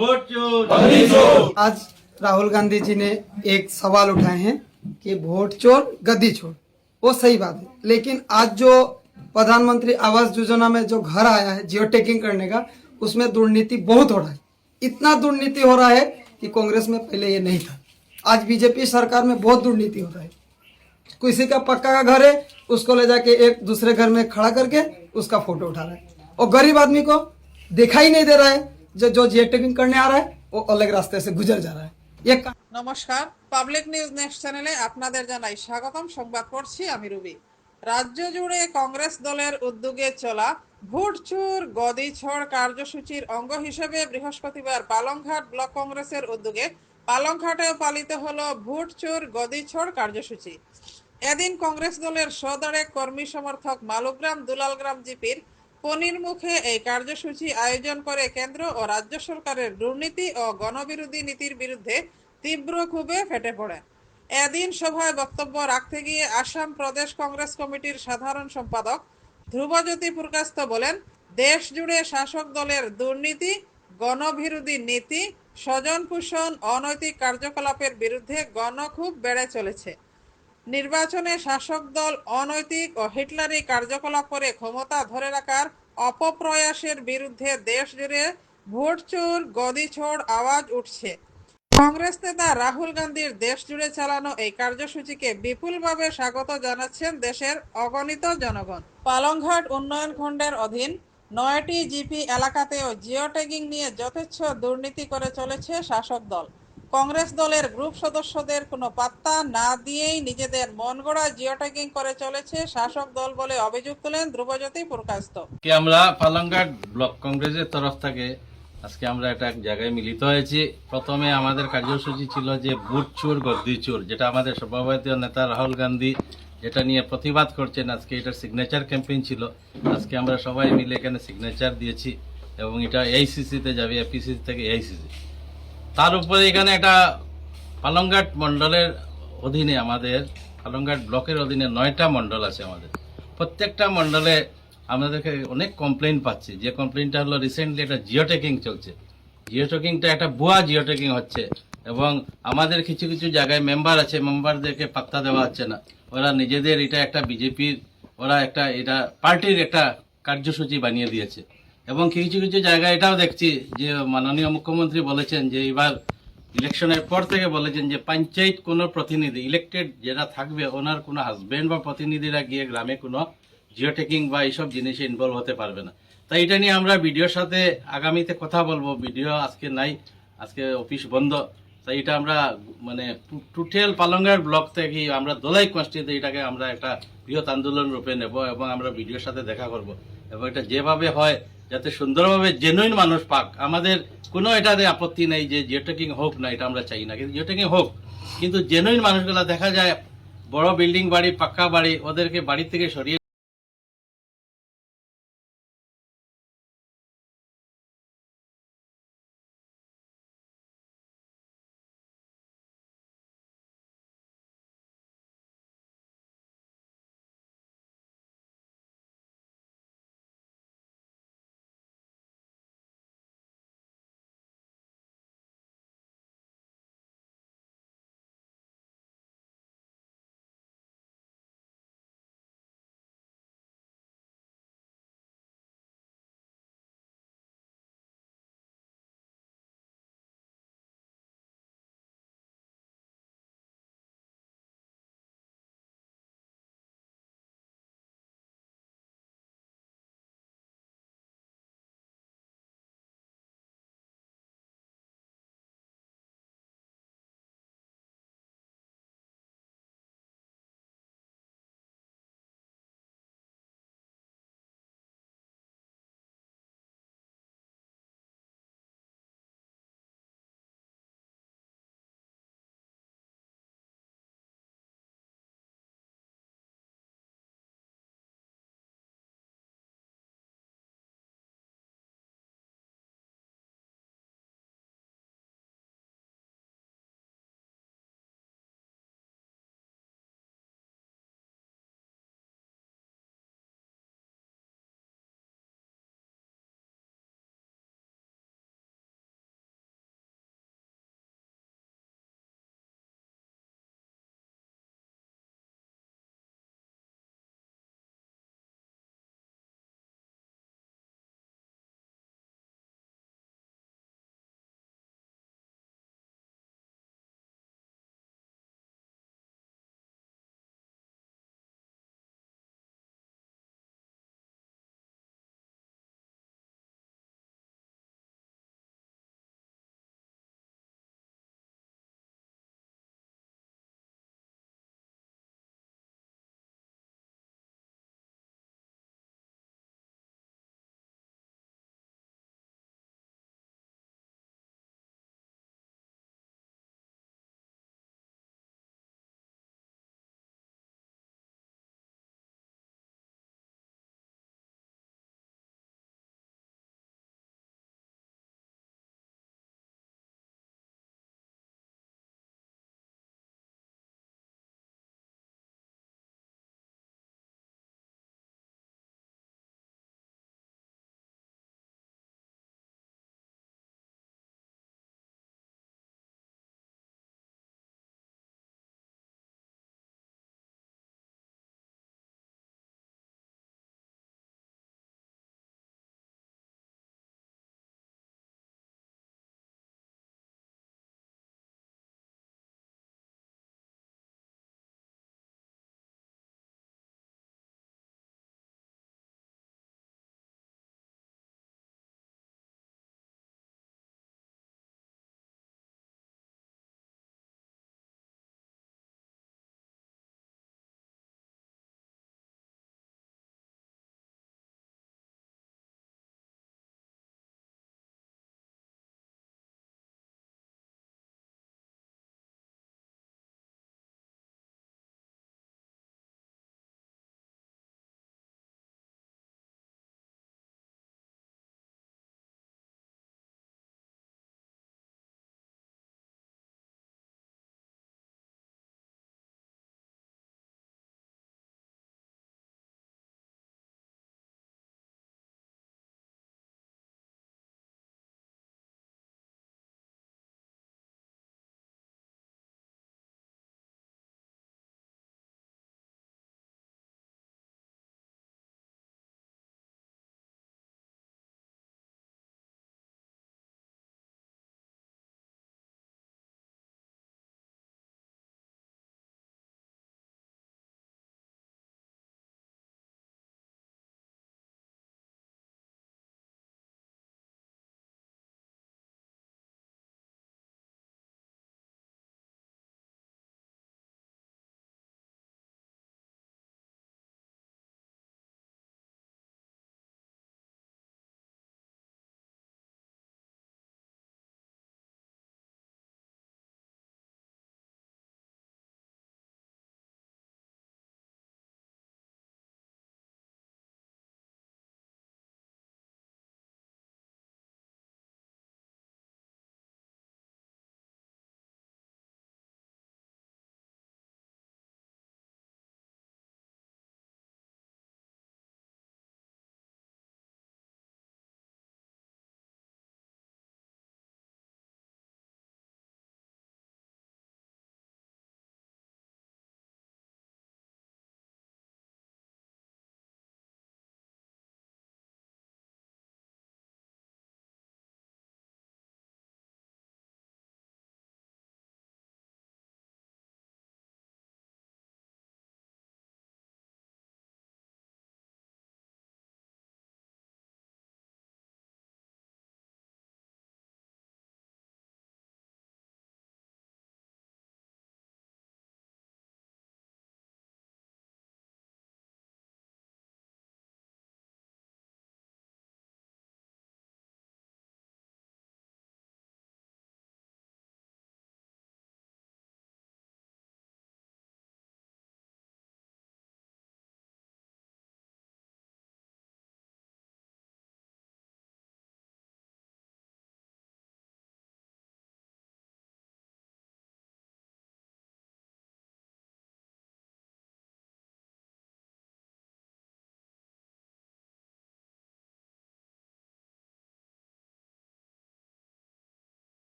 Vote चोर आज राहुल गांधी जी ने एक सवाल उठाए हैं कि वोट चोर गद्दी चोर। वो सही बात है। लेकिन आज जो प्रधानमंत्री आवास योजना में जो घर आया है जियो टेकिंग करने का उसमें दुर्नीति बहुत हो रहा है। इतना दुर्नीति हो रहा है कि कांग्रेस में पहले ये नहीं था। आज बीजेपी सरकार में बहुत दुर्नीति हो रहा है। किसी का पक्का का घर है उसको ले जाके एक दूसरे घर में खड़ा करके उसका फ़ोटो उठा रहा है। और गरीब आदमी को दिखाई नहीं दे रहा है। जो जो जियो टेकिंग करने आ रहा है वो अलग रास्ते से गुजर जा रहा है ये का- নমস্কার পাবলিক নিউজ নেক্সট চ্যানেলে আপনাদের জানাই স্বাগতম সংবাদ পড়ছি আমি রুবি রাজ্য জুড়ে কংগ্রেস দলের উদ্যোগে চলা ভোটচুর গদিছড় কার্যসূচির অঙ্গ হিসেবে বৃহস্পতিবার পালংঘাট ব্লক কংগ্রেসের উদ্যোগে পালংঘাটেও পালিত হলো ভোটচুর গদিছড় কার্যসূচি এদিন কংগ্রেস দলের সদরে কর্মী সমর্থক মালুগ্রাম দুলালগ্রাম জিপির পনির মুখে এই কার্যসূচি আয়োজন করে কেন্দ্র ও রাজ্য সরকারের দুর্নীতি ও গণবিরোধী নীতির বিরুদ্ধে তীব্র ক্ষোভে ফেটে পড়ে। এদিন সভায় বক্তব্য রাখতে গিয়ে আসাম প্রদেশ কংগ্রেস কমিটির সাধারণ সম্পাদক ধ্রুবজ্যোতি পুরকাস্ত বলেন, দেশ জুড়ে শাসক দলের দুর্নীতি, গণবিরোধী নীতি স্বজন পোষণ অনৈতিক কার্যকলাপের বিরুদ্ধে গণক্ষোভ বেড়ে চলেছে। নির্বাচনে শাসক দল অনৈতিক ও হিটলারি কার্যকলাপ করে ক্ষমতা ধরে রাখার অপপ্রয়াসের বিরুদ্ধে দেশ জুড়ে ভোট চোর গদিছোড় আওয়াজ উঠছে। কংগ্রেস নেতা রাহুল গান্ধীর দেশ জুড়ে চালানো এই কার্যসূচিকে বিপুলভাবে স্বাগত জানাচ্ছেন দেশের অগণিত জনগণ। পালংঘাট উন্নয়ন খণ্ডের অধীন নয়টি জিপি এলাকাতেও জিও ট্যাগিং নিয়ে যথেচ্ছ দুর্নীতি করে চলেছে শাসক দল। কংগ্রেস দলের গ্রুপ সদস্যদের কোনো পাত্তা না দিয়েই নিজেদের মন গড়া জিও ট্যাগিং করে চলেছে শাসক দল বলে অভিযোগ তোলেন ধ্রুবজ্যোতি প্রকাশত। আজকে আমরা পালংঘাট ব্লক কংগ্রেসের তরফ থেকে আজকে আমরা একটা এক জায়গায় মিলিত হয়েছি। প্রথমে আমাদের কার্যসূচি ছিল যে বুট চোর, গদ্দি চোর, যেটা আমাদের সর্বভারতীয় নেতা রাহুল গান্ধী যেটা নিয়ে প্রতিবাদ করছেন। আজকে এটার সিগনেচার ক্যাম্পেইন ছিল। আজকে আমরা সবাই মিলে এখানে সিগনেচার দিয়েছি এবং এটা এইসিসিতে যাবে এপিসিসি থেকে এইসিসি তার উপরে এখানে একটা পালংঘাট মণ্ডলের অধীনে আমাদের পালংঘাট ব্লকের অধীনে নয়টা মণ্ডল আছে আমাদের। প্রত্যেকটা মণ্ডলে আমাদেরকে অনেক কমপ্লেন পাচ্ছি। যে কমপ্লেনটা হলো রিসেন্টলি একটা জিও টেকিং চলছে। জিও টেকিংটা একটা ভুয়া জিও টেকিং হচ্ছে এবং আমাদের কিছু কিছু জায়গায় মেম্বার আছে মেম্বারদেরকে পাত্তা দেওয়া হচ্ছে না। ওরা নিজেদের এটা একটা বিজেপির ওরা একটা, এটা পার্টির একটা কার্যসূচি বানিয়ে দিয়েছে। এবং কিছু কিছু জায়গায় এটাও দেখছি যে মাননীয় মুখ্যমন্ত্রী বলেছেন যে এবার ইলেকশনের পর থেকে বলেছেন যে পঞ্চায়েত কোনো প্রতিনিধি ইলেক্টেড যেটা থাকবে, ওনার কোনো হাজব্যান্ড বা প্রতিনিধিরা গিয়ে গ্রামে কোনো জিও টেকিং বা এইসব জিনিসে ইনভলভ হতে পারবে না। তাই এটা নিয়ে আমরা ভিডিওর সাথে আগামীতে কথা বলব। ভিডিও আজকে নাই, আজকে অফিস বন্ধ। তাই এটা আমরা মানে টুটেল পালঙ্গার ব্লক থেকে আমরা দোলাই কনস্টিতে এটাকে আমরা একটা বৃহৎ আন্দোলন রূপে নেব এবং আমরা ভিডিওর সাথে দেখা করব। এবং এটা যেভাবে হয় যাতে সুন্দরভাবে জেনুইন মানুষ পাক। আমাদের কোনো এটাতে আপত্তি নেই যে জিওটেকিং হোক না, এটা আমরা চাই না। কিন্তু জিওটেকিং হোক, কিন্তু জেনুইন মানুষগুলা দেখা যায়, বড় বিল্ডিং বাড়ি পাক্কা বাড়ি, ওদেরকে বাড়ি থেকে সরিয়ে